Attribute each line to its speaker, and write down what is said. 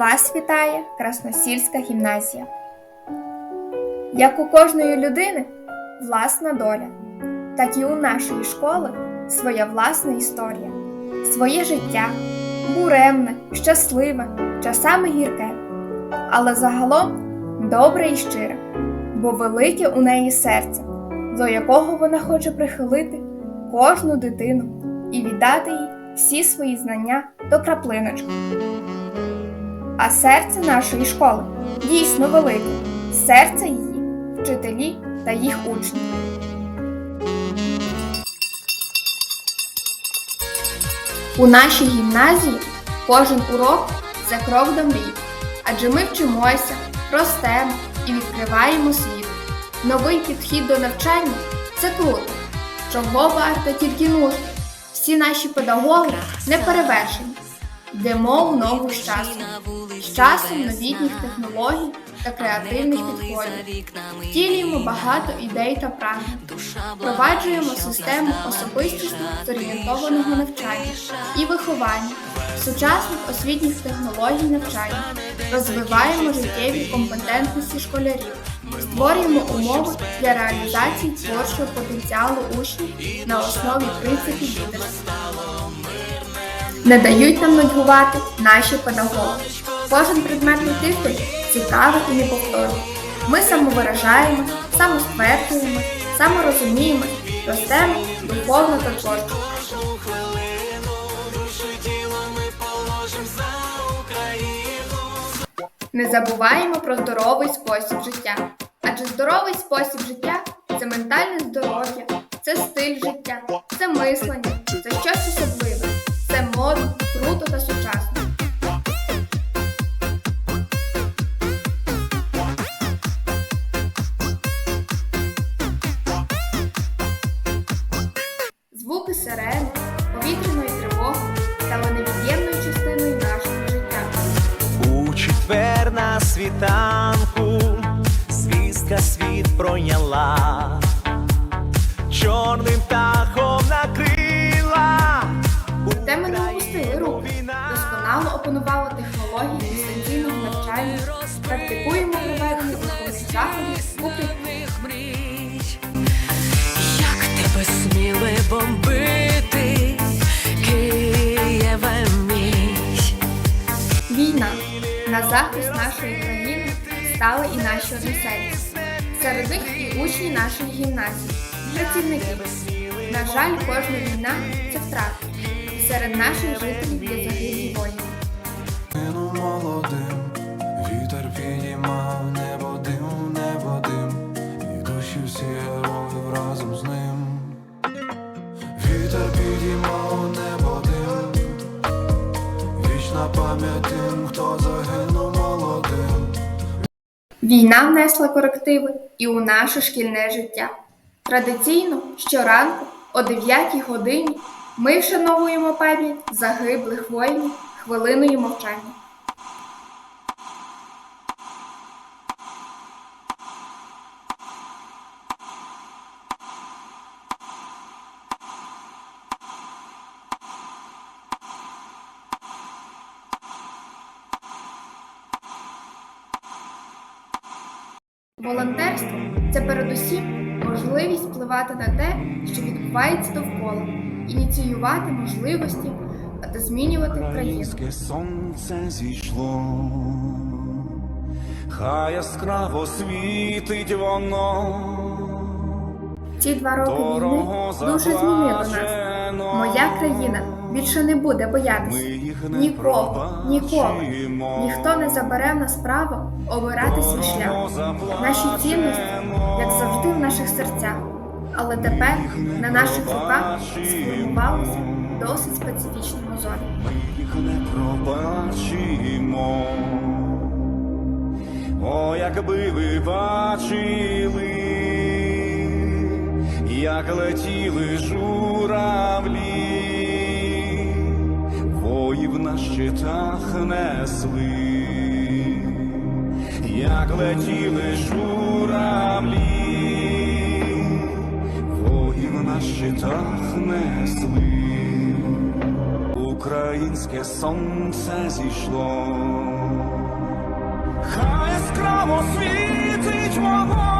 Speaker 1: Вас вітає Красносільська гімназія. Як у кожної людини власна доля, так і у нашої школи своя власна історія, своє життя буремне, щасливе, часами гірке, але загалом добре і щире, бо велике у неї серце, до якого вона хоче прихилити кожну дитину і віддати їй всі свої знання до краплиночки. А серце нашої школи дійсно велике. Серце її, вчителі та їх учні. У нашій гімназії кожен урок це крок до мрій, адже ми вчимося, ростемо і відкриваємо світ. Новий підхід до навчання це круто. Чого варто тільки нужно. Всі наші педагоги не перевершені. Йдемо у ногу з часом, з часом новітніх технологій та креативних підходів. Втілюємо багато ідей та прагнень, впроваджуємо систему особистісно зорієнтованого навчання і виховання, сучасних освітніх технологій навчання, розвиваємо життєві компетентності школярів, створюємо умови для реалізації творчого потенціалу учнів на основі принципів лідерства. Не дають нам нудьгувати наші педагоги. Кожен предметний тиждень цікавий і неповторний. Ми самовиражаємо, самостверджуємо, саморозуміємо, ростемо духовно та творчо. Не забуваємо про здоровий спосіб життя. Адже здоровий спосіб життя це ментальне здоров'я, це стиль життя, це мислення, це щось особливе, модно, круто та сучасно. Звуки сирени, повітряної тривоги стали невід'ємною частиною нашого життя.
Speaker 2: У четвер на світанку звістка світ пройняла, чорним птахом накрила.
Speaker 1: Захист нашої країни стали і наші односельці. Серед них і учні нашої гімназії, працівники. На жаль, кожна війна це втрата. Серед наших жителів є загиблі воїни. Війна внесла корективи і у наше шкільне життя. Традиційно щоранку о 9 годині ми вшановуємо пам'ять загиблих воїнів хвилиною мовчання. Волонтерство це передусім можливість впливати на те, що відбувається довкола, ініціювати можливості та змінювати.
Speaker 3: Українське сонце зійшло, хай яскраво світить воно.
Speaker 1: Ці два роки війни дуже змінили нас. Моя країна більше не буде боятися нікого, ніколи. Ніхто не забере в нас право обирати свій шлях. Наші цінності, як завжди, в наших серцях. Але тепер на наших руках сформувалися досить специфічні мозолі.
Speaker 3: їх не пробачимо. О, якби ви бачили, як летіли журавлі, воїв на щитах несли, як летіли журавлі, воїв на щитах несли. українське сонце зійшло. Хай яскраво світить вогонь,